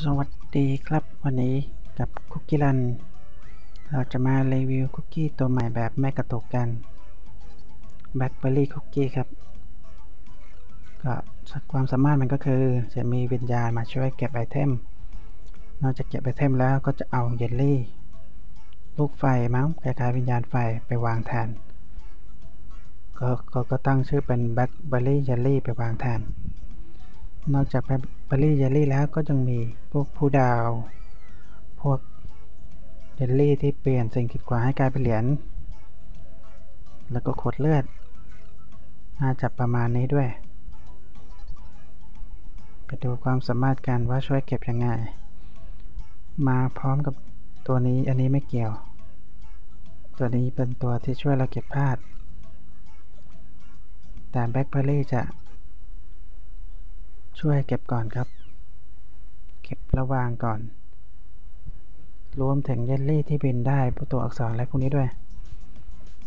สวัสดีครับวันนี้กับคุกกี้รัน เราจะมารีวิวคุกกี้ตัวใหม่แบบไม่กระตุกกันแบล็คเบอร์รี่คุกกี้ครับ ก็ความสามารถมันก็คือจะมีวิญญาณมาช่วยเก็บไอเทม นอกจากเก็บไอเทมแล้วก็จะเอาเยลลี่ ลูกไฟมั้งคล้ายๆวิญญาณไฟไปวางแทน ก็ก็ก็ตั้งชื่อเป็นแบล็คเบอร์รี่เยลลี่ไปวางแทน นอกจากแบเบอร์รี่เยลลี่แล้วก็ยังมีพวกผู้ดาว พวกเยลลี่ที่เปลี่ยนสิ่งขีดขวางให้กลายเป็นเหรียญ แล้วก็ขวดเลือด น่าจะประมาณนี้ด้วย ไปดูความสามารถกันว่าช่วยเก็บยังไง มาพร้อมกับตัวนี้อันนี้ไม่เกี่ยว ตัวนี้เป็นตัวที่ช่วยเราเก็บพลาด แต่แบล็คเบอร์รี่จะ ช่วยเก็บก่อนครับ เก็บระวางก่อน รวมถึงเยลลี่ที่บินได้พวกตัวอักษรอะไรพวกนี้ด้วย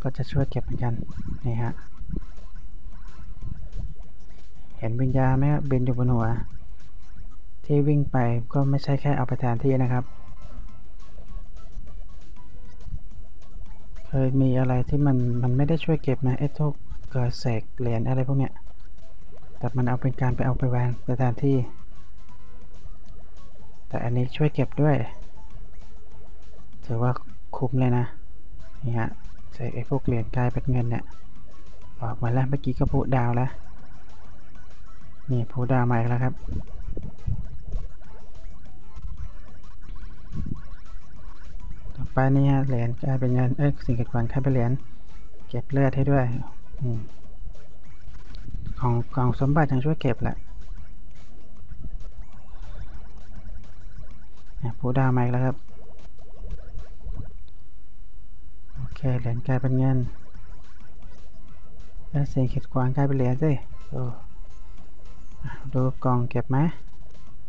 ก็จะช่วยเก็บเหมือนกัน นี่ฮะ เห็นวิญญาณไหมครับบินอยู่บนหัว ที่วิ่งไปก็ไม่ใช่แค่เอาไปแทนที่นะครับ เคยมีอะไรที่มันมันไม่ได้ช่วยเก็บนะไอ้พวกเกิดเสกเหรียญอะไรพวกเนี้ย แต่มันเอาเป็นการไปเอาไปวางไปแทนที่ แต่อันนี้ช่วยเก็บด้วยถือว่าคุ้มเลยนะ นี่ฮะใส่ไอ้พวกเหรียญกลายเป็นเงินเนี่ยออกมาแล้วเมื่อกี้ก็พูดดาวแล้ว นี่พูดาวมาอีกแล้วครับ ต่อไปนี่ฮะเหรียญกลายเป็นเงิน เอ้ยสิ่งกีดขวางกลายเป็นเหรียญเก็บเลือดให้ด้วยอืม ของกองสมบัติยังช่วยเก็บแหละผู้ดาวมาอีกแล้วครับ โอเค เหรียญกลายเป็นเงินแล้วสิ่งขีดขวางกลายเป็นเหรียญสิโอ้ดูกล่องเก็บไหม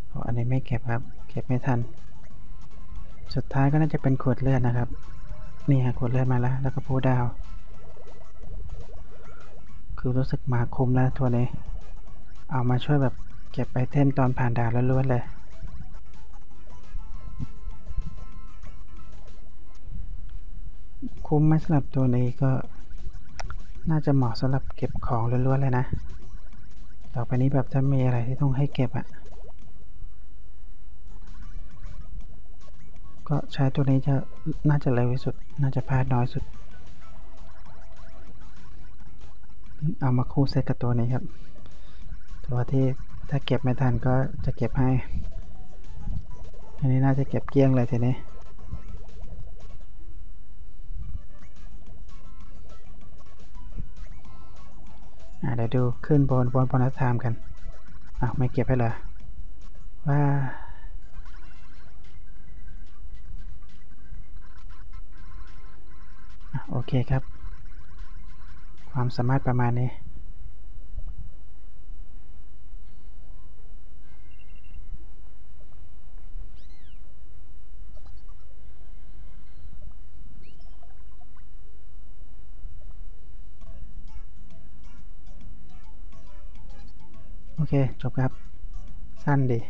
โอ้อันนี้ไม่เก็บครับ เก็บไม่ทัน สุดท้ายก็น่าจะเป็นขวดเลือดนะครับ นี่ฮะขวดเลือดมาแล้ว แล้วก็ผู้ดาว คือรู้สึกมาคุ้มแล้วตัวนี้ เอามาช่วยแบบเก็บไอเทมตอนผ่านด่านล้วนๆเลย คุ้มไหมสำหรับตัวนี้ก็ น่าจะเหมาะสำหรับเก็บของล้วนๆเลยนะ ต่อไปนี้แบบถ้ามีอะไรที่ต้องให้เก็บอะ่ะ ก็ใช้ตัวนี้จะน่าจะเร็วที่สุด น่าจะพลาดน้อยสุด เอามาคู่เซตกับตัวนี้ครับ ตัวที่ถ้าเก็บไม่ทันก็จะเก็บให้ อันนี้น่าจะเก็บเกลี้ยงเลยทีนี้เดี๋ยวดูขึ้นบนบนบนนัทามกันอะไม่เก็บให้เลยว่าโอเคครับ ความสามารถประมาณนี้ โอเค จบครับ สั้นดี